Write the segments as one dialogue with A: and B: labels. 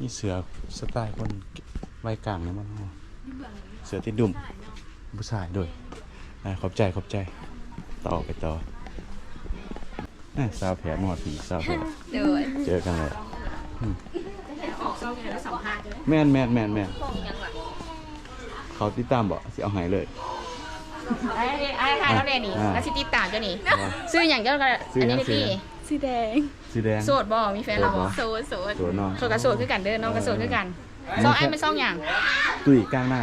A: นี่เสือสไตล์คนไว้กลางเนี่ยมันเอาเสือติดดุมผู้ชายด้วยอ่าขอบใจขอบใจ ต่อไปต่ออะสาวแผลนอดผีสาวแผล
B: เดี๋ยว
A: เจอกันเลย
B: ออกเศร้าไงแล้วสัมภาษณ์เลย
A: แม่นแม่นแม่นแม่น
B: ยังหลัง
A: เขาติดตามบ่สิเอาใหายเลย
B: ไอ้ไอ้ไทยเขาเรียนนี่
A: อ่า
B: แล้วสิติดตามเจ้านี่
A: ว่า
B: ซื้ออย่างเจ้าก็
A: ซื้อ
B: อัน
A: หยั
B: นี้
A: ง
B: ได้
A: ซื้อ
B: พี่
A: หยัง
C: สีแดง
A: สีแดง
B: โสดบ่มีแฟนแล้วบ่
A: โสดบ่
C: โสดโสด
A: ตัวน้อง
B: โสดกับโสดคือกันเด้อน้องกับโสดคือกันซองไอ้ไม่ซองอย่าง
A: ตุ้ยกลางหน้า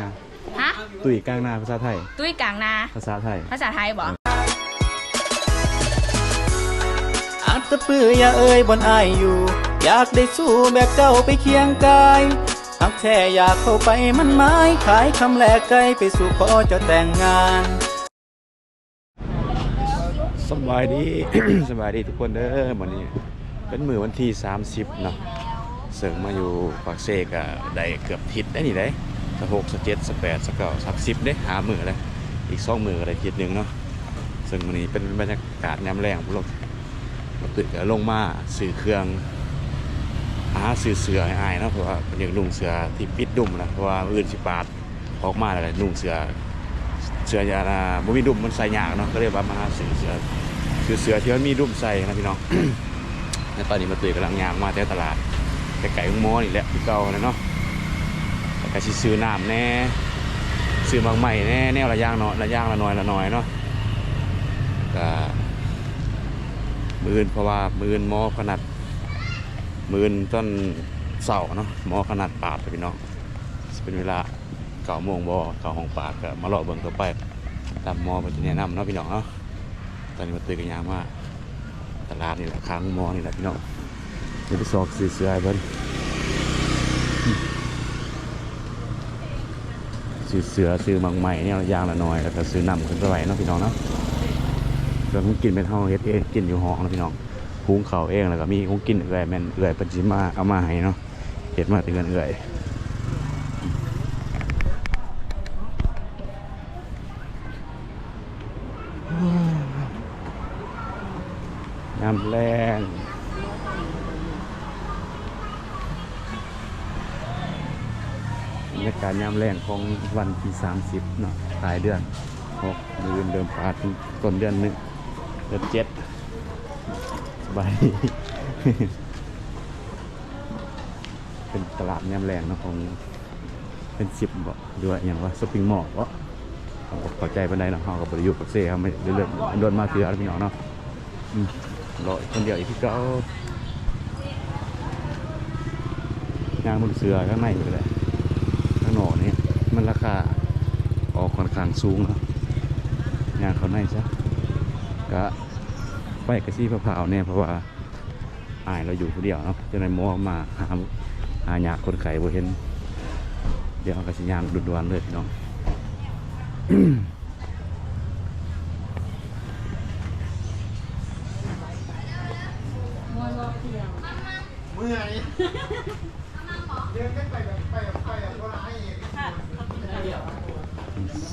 B: ฮะ
A: ตุ้ยกลางหน้าภาษาไทย
B: ตุ้ยกลางนา
A: ภาษาไทย
B: ภาษาไทยบ่
D: อัตตะปืออย่าเอ่ยบนอายอยู่ อยากได้สู้แบบเจ้าไปเคียงกายหักแท้อยากเข้าไปมันไม้ขายคำแลกไกลไปสู่ขอเจะแต่งงาน
A: สบายดี สบายดีทุกคนเด้อวันนี้ เป็นมือวันที่ 30 เนาะเสริงมาอยู่ปากเซกอะได้เกือบทิศได้นี่ได้สหกสเจ็ดสแปดสเก้าสักสิบได้หามือเลยอีกสองมือก็ได้ทิศหนึ่งเนาะซึ่งวันนี้เป็นบรรยากาศยามแรงพวกเราเราตื่นลงมาสื่อเครื่องหาสื่อเสือให้อายเนาะเพราะว่าเป็นอย่างนุ่งเสือที่ปิดดุมนะเพราะว่าอื่นสิปาดออกมาแล้วก็นุ่งเสือ เสือยานาบ่มีดุมมันใส่ยากเนาะก็เรียกว่ามาหาเสือเสือคือเสือที่มันมีดุมใส่นะพี่น้องแล้วตอนนี้มาตื่นกำลังยางมาแต่ตลาดไก่ๆของมอนี่แหละที่เก่าเลยเนาะแล้วก็สิซื้อน้ำแน่ซื้อบางใหม่แน่แนวละย่างเนาะละย่างละน้อยละน้อยเนาะก็มืออื่นเพราะว่ามื่นมอขนาดมืออื่นต้นเสาเนาะมอขนาดปาดพี่น้องเป็นเวลา เก้าโมงบ่เก้าห้องปากก็มาเลาะเบิ่งต่อไปตามมอมันจะแนะนำเนาะพี่น้องเนาะตอนนี้มาตื่นกันยามว่าตลาดนี่แหละค้างมอนี่แหละพี่น้องเดี๋ยวไปสอกซื้อเสื้อให้เพิ่นซื้อเสือซื้อมังใหม่เนี่ยยางละหน่อยแล้วก็ซื้อน้ำขึ้นไปไว้เนาะพี่น้องเนาะเรื่องของกินเป็นเฮาเฮ็ดเองกินอยู่ห้องนะพี่น้องหุงข้าวเองแล้วก็มีของกินเอื่อยแม่นเอื่อยเพิ่นสิมาเอามาให้เนาะเฮ็ดมาแต่เงินเอื่อย น้ำแรงบรรยากาศยามแรงของวันที่ 30 เนาะปลายเดือน6เดือนเดิมปาดถึงต้นเดือนหนึ่งเดือนเจ็ดสบายเป็นตลาดยามแรงเนาะของเป็นสิบบ่ด้วยอย่างว่าสปริงมอลล์บ่เขาก็เข้าใจปานใดเนาะเขาก็บบริยุทธ์กับเซ่เขาไม่เรื่อยๆโดนมาเสือแล้วพี่น้องเนาะ อืมรอคนเดียวอีกที่เก้างานบนเสือข้างในอยู่เลยข้างนอกนี่มันราคาออกค่อนข้างสูงเนาะงานเขาในซะก็ไปกระซี่พะเผาเนี่ยเพราะว่าอายเราอยู่คนเดียวเนาะจะในมอมาหาหาหยากคนไข้บ่เห็น เดี๋ยวกระสิยางดุดวนเลยพี่น้อง เส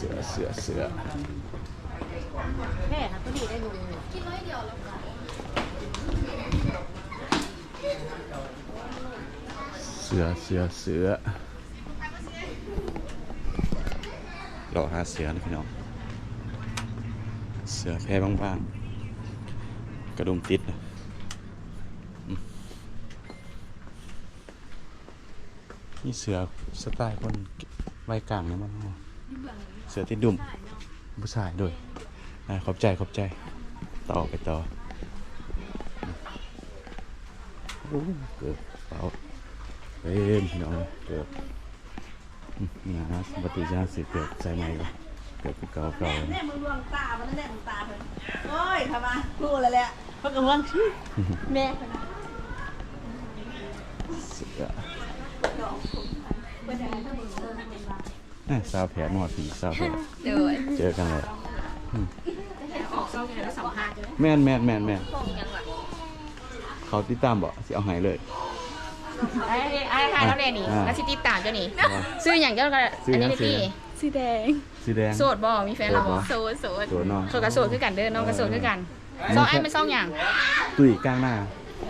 A: ือเสือเสือ
B: แม่ค่ะตัวนี้ได้ดู
A: เสือเสือเสือเราหาเสือนะพี่น้อง เสือแพร่บางๆกระดุมติดนะอืม นี่เสือสไตล์คนไว้กลางเนี่ยมันเอาเสือติดดุมผู้ชายด้วยอ่าขอบใจขอบใจ ต่อไปต่อโอ้เกิดเปล่าเป็นพี่น้องเกือบอืมนี่นะปฏิจารสิเกือบใส่ไม้ก็เกือบเก่าเก่า
C: แน่มึงดวงตามันแน่มึงตาเพิ่นโอ้ยทำไมพูดแล้วแหละเพิ่นกำลังชื่อแม่เพิ่น
A: เสือน่ะ สาวแผลนอดผีสาวแผล
B: เดี๋ยว
A: เจอกันเลย
B: ออกเศร้าไงแล้วสัมภาษณ์เลย
A: แม่นแม่นแม่นแม่น
B: ยังหลัง
A: เขาติดตามบ่สิเอาใหายเลย
B: ไอ้ไอ้ไทยเขาเรียนนี่
A: อ่า
B: แล้วสิติดตามเจ้านี่
A: ว่า
B: ซื้ออย่างเจ้าก็
A: ซื้อ
B: อัน
A: หยั
B: นี้
A: ง
B: ได้พี่
C: สีแดง
A: สีแดง
B: โสดบ่มีแฟนแล้วบ่
C: โสดโสด
A: ตัวน้อง
B: โสดกับโสดคือกันเด้อน้องกับโสดคือกันซองไอ้ไม่ซองอย่าง
A: ตุ้ยกลางหน้า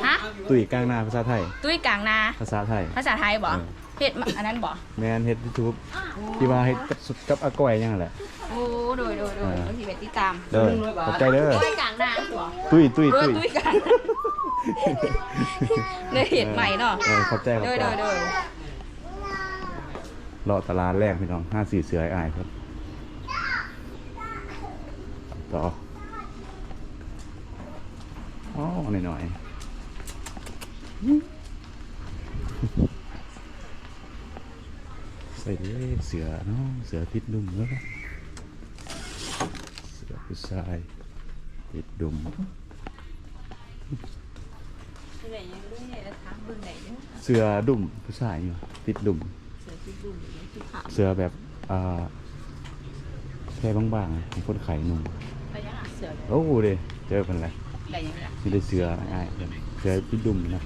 B: ฮะ
A: ตุ้ยกลางนาภาษาไทย
B: ตุ้ยกลางนา
A: ภาษาไทย
B: ภาษาไทยบ่
A: เออ
B: เฮ็ดมาอันนั้นบ่
A: แมนเฮ็ดยูทูบที่ว่าเฮ็ดกับสุดกับอาก้อยยังนั่นแหละ
B: โอ้โดยโดยโดย
A: เออ
B: บางทีไปติดตาม
A: เด้อขอบใจเด้อ
B: ตุ้ยกลางนาบ่
A: ตุ้ยตุ้ย
B: เออ
A: ตุ้ย
B: ตุ้ยกลางนาเลยเห็ดใหม่เนาะ
A: เออขอบใจขอบ
B: โดย
A: ใจ
B: โดยโดย
A: รอตลาดแรกพี่น้องห้าสี่เสือไอ้อายครับ ต่ออ๋อหน่อยหน่อยๆ ใส่เลยเสือเนาะเสือติดดุมแล้วก็เสือผู้ชายติดดุมเสือดุมผู้ชายอยู่ติดดุมเสือแบบอ่าแค่บางๆให้คนไข่นุ่ม
B: ไปยังอะเสือ
A: โอ้โหเด้เจอเป็นไร
B: ได้ยังไง
A: นี่ได้เสือง่ายๆเสือพิดดุมนะ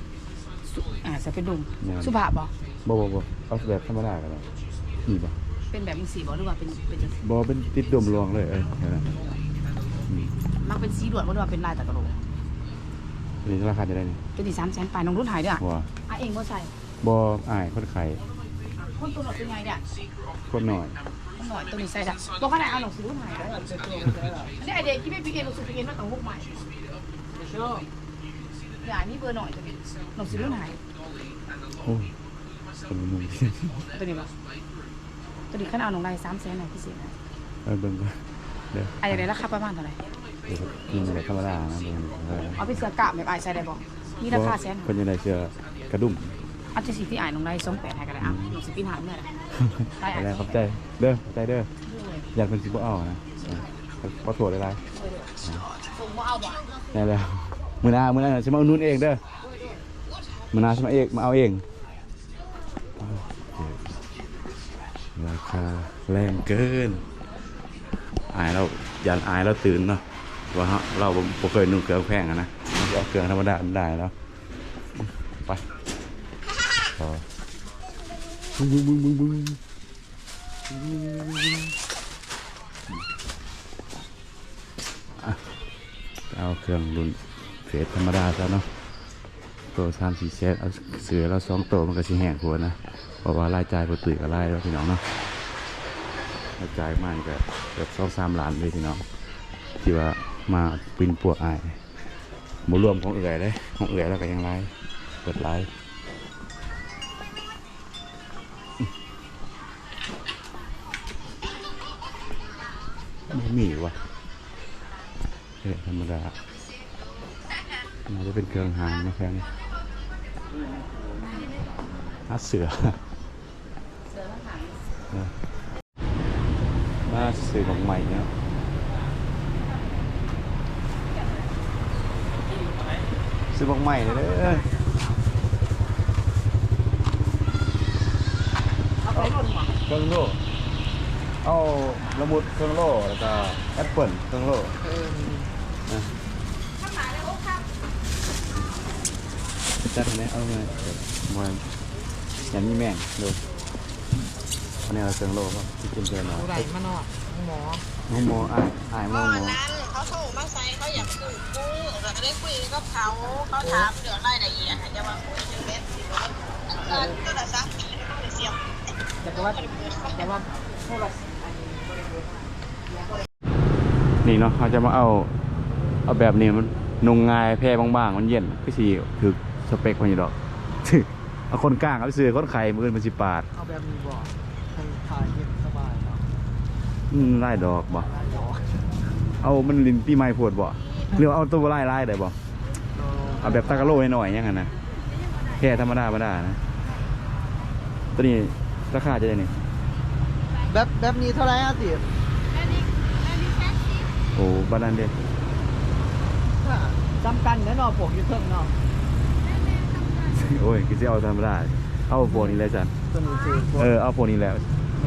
B: อ่าจะเป็นดุม
A: แม่น
B: สุภาพบ่
A: บ่บ่บ่เอาแบบธรรมดากันแล้วนี่บ่
B: เป็นแบบมีสีบ่หรือว่าเป็นเป็นจังซี่
A: บ่เป็นติดดุมรวงเลยเอ้ยเดี๋ยวนะอืม
B: มักเป็นสีด่วนบ่หรือว่าเป็นลายตะกะโหลก
A: อันนี้ราคาจะได้นี่
B: ตัวที่3แสนปลายน้องรุ่นหายเด้ออะ
A: บ่
B: อะเองบ่ใส่
A: บ่อายคนไข่
B: คนตัวหนอดเป็นไงเด้อ
A: คนหน่อย
B: มันหน่อยตัวนี้ใส่ได้บ่ขนาดเอาหนังสือรุ่นหายเด้ออันนี้ไอเดียที่ไม่พี่เอ็นหนังสือพี่เอ็นมาตั้ง6ใหม่อ ย่านี่เบอร์หน่อยตัวนี้หนังสือรุ่นหาย
A: โอ้ยคนนุ่ม
B: ตัวนี้บ่ตัวนี้คันเอาหนังลาย3แสนหน่อยพิเศษนะ
A: เออเบิ่งก่อนเดี๋ยว
B: ไอ้อย่างไรราคาประมาณเท่าไหร่
A: เดี๋ยวกินแบบธรรมดานะเบิ่งเออ
B: เอาเป็นเสื้อกะแบบไอ้ายใส่ได้บ่มีราคาแสน
A: เพิ่นยังได้เสือกระดุม
B: เอาจะสิที่ไอ้ายลงได้สองแปดให้ก็ได้อะหนูสิปีนหาเมื่อไหร่ได้
A: ไป
B: อะ
A: แล้วขอบใจเด้อขอบใจเด้ออยากเป็นสิบ่เอานะเออขอโทษหลายๆ
B: ส่งบ่เอาบ่
A: ได้แล้ว มือนามือนาฉันมาเอานุ่นเองเด้อมือนาฉันมาเองมาเอาเองราคาแรงเกิน อายเรายันอายเราตื่นเนาะว่าเฮาเราเคยนุ่งเครื่องแพงอะนะเอาเครื่อธรรมดาได้แล้วไปบึ้งบึ้งบึ้งบึ้งบึ้งเอาเครื่องรุ่น เฟสธรรมดาซะเนาะตัวสามสี่เซตเอาเสือเราสองตัวมันก็สิแห้งหัวนะเพราะว่ารายจ่ายปกติกับรายแล้วพี่น้องเนาะกระจายมากก็เกือบสองสามล้านเลยพี่น้องที่ว่ามาปินปวกอายบรวมของเอื่อยเลยของเอื่อยแล้วก็ยังไรเปิดไรไม่มีวะเฮ้ยธรรมดา น่าจะเป็นเครื่องหางนะแค่นี้อาเสือมาซื้อของใหม่เนี่ยซื้อของใหม่เลยเด้อ
B: เอาไปรุ่นบ่
A: เครื่องโล่เอาละมุดเครื่องโล่แล้วก็แอปเปิลเครื่องโล่นะ จัดอันนี้เอาไงมันอย่างนี้แม่งดูอันนี้เราเครื่องโล่ป่ะที่กินเจอหน่อย
B: ไหลมานอกหมอ
A: น้องโมอ่ายอ่ายน้องโม
C: นั้นเขาโทรมาใส่เขาอยากซื้อกุ้งเราก็ได้คุยกับเขาเขาถามเรื่องรายละเอียดจะมาคุยเรื่องเม็ดสิว่าเงินก็ละสักปีเขาเลยเสียบ
B: แต่ว่าแต่ว่าโทรศัพท์
A: นี่เนาะเราจะมาเอาเอาแบบนี้มันนงงายแพร่บางๆ มันเย็นก็สีคือ สเปคมันอยู่ดอก เอาคนกลางเอาไปซื้อคนไข่มืออนมันสิปาด
E: เอาแบบมีบ่อให้ถ่ายเย็นสบายเนาะ
A: อืมไล่ดอกบ่เอามันลินปีใหม่ปวดบ่หรือเอาตัวไล่ไล่ได้บ่เอาแบบตากะโลให้หน่อยยังไงนะแค่ธรรมดาธรรมดานะตัวนี้ราคาจะได้นี่
E: แบบแบบนี้เท่าไหร่อะติ
A: โอ้บ้านนั้นเด้
E: จำกันแน่นอนพวกอยู่เทิงเนาะ
A: โอ้ยคือสิเอาธรรมดาเอาพวกนี้เลยจ้ะ
E: ตัวนี้คือพวก
A: เออเอาพวกนี้แหล้ว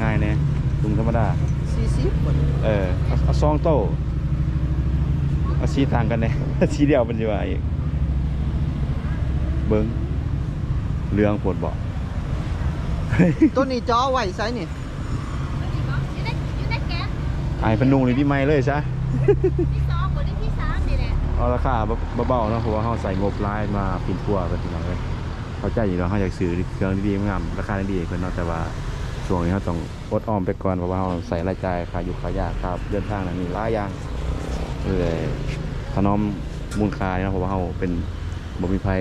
A: ง่ายแน่ถุงธรรมดา
E: สี่สิบคน
A: เออเอาเอาซองโต้เอาชี้ทางกันเนี่ยชี้เดียวมันจะว่าอีกเบิ้งเรื่องปวดเบาะ
E: ตัวนี้จอไหวไซส์นี่
A: ไอ้พนุงเลยพี่ไม่เลยซะ
F: ที่สองคนที่ที่สามนี่แหละ
A: อเอาราคาเบาๆเนาะเพราะว่าเขาใส่งบร้ายมาปินทั่วกันทีน้องเลย เข้าใจอยู่เนาะเขาอยากซื้อเครื่องดีๆงามราคาดีๆเพิ่นเนาะแต่ว่าช่วงนี้เขาต้องอดออมไปก่อนเพราะว่าเขาใส่รายจ่ายค่าอยู่ค่ายาค่าเดินทางนั่นนี่หลายอย่างเลยถนอมมูลค่าเนาะเพราะว่าเขาเป็นบ่มีภัย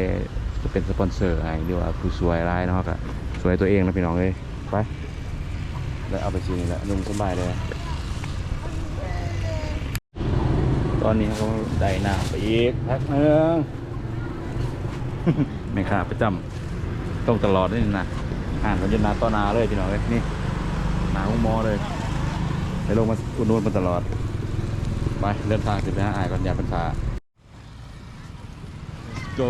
A: จะเป็นสปอนเซอร์ให้หรือว่าผู้ช่วยรายเนาะก็ช่วยตัวเองนะพี่น้องเลยไปแล้วเอาไปซื้อนี่แหละนุ่มสบายเลย ตอนนี้เขาได้น้ำไปอีกพักหนึง แม่ค้าประจำต้องตลอดนี่นะอ่านเขาจะนาต่อนาเลยพี่น้องเลยนี่หนาหุ้มมอเลยไปลงมาอุนุนมันตลอดไปเดินทางสิไปหาอายก่อนยาเป็นขาโจ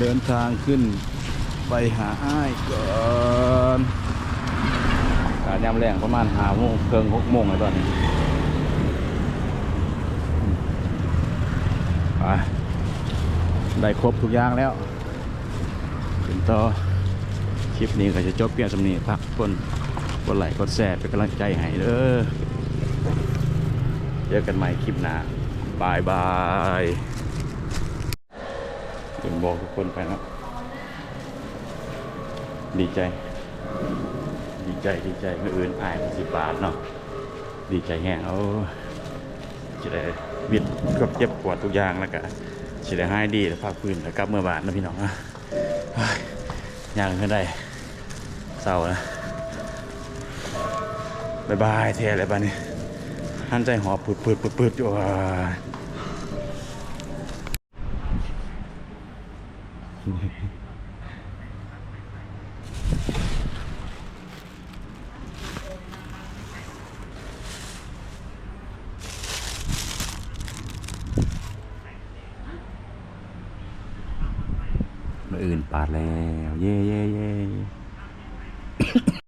A: เดินทางขึ้นไปหาอ้ายก่อนการยามแรงประมาณหาโมงเกินหกโมงเลยตอนนี้ ไป ได้ครบทุกอย่างแล้วถึงต่อคลิปนี้ก็จะจบเพียงสำนีพักคนกดไลค์กดแชร์เป็นกำลังใจให้เด้อเจอกันใหม่คลิปหน้าบายบายถึงบอกทุกคนไปนะดีใจ ดีใจดีใจเมื่ออื่นอายสิบบาทเนาะดีใจแห้งเอาจะได้บิดกับเจ็บปวดทุกอย่างแล้วก็จะได้ให้ดีแล้วพักพื้นแล้วกลับเมื่อบาทนะพี่น้องนะยย่างขึ้นได้เศร้านะบายบายเทอะไรบ้านี้หันใจหอบปืดปืดปืดปืดอยู่อะมื่าด แล้วเย่เย่เย่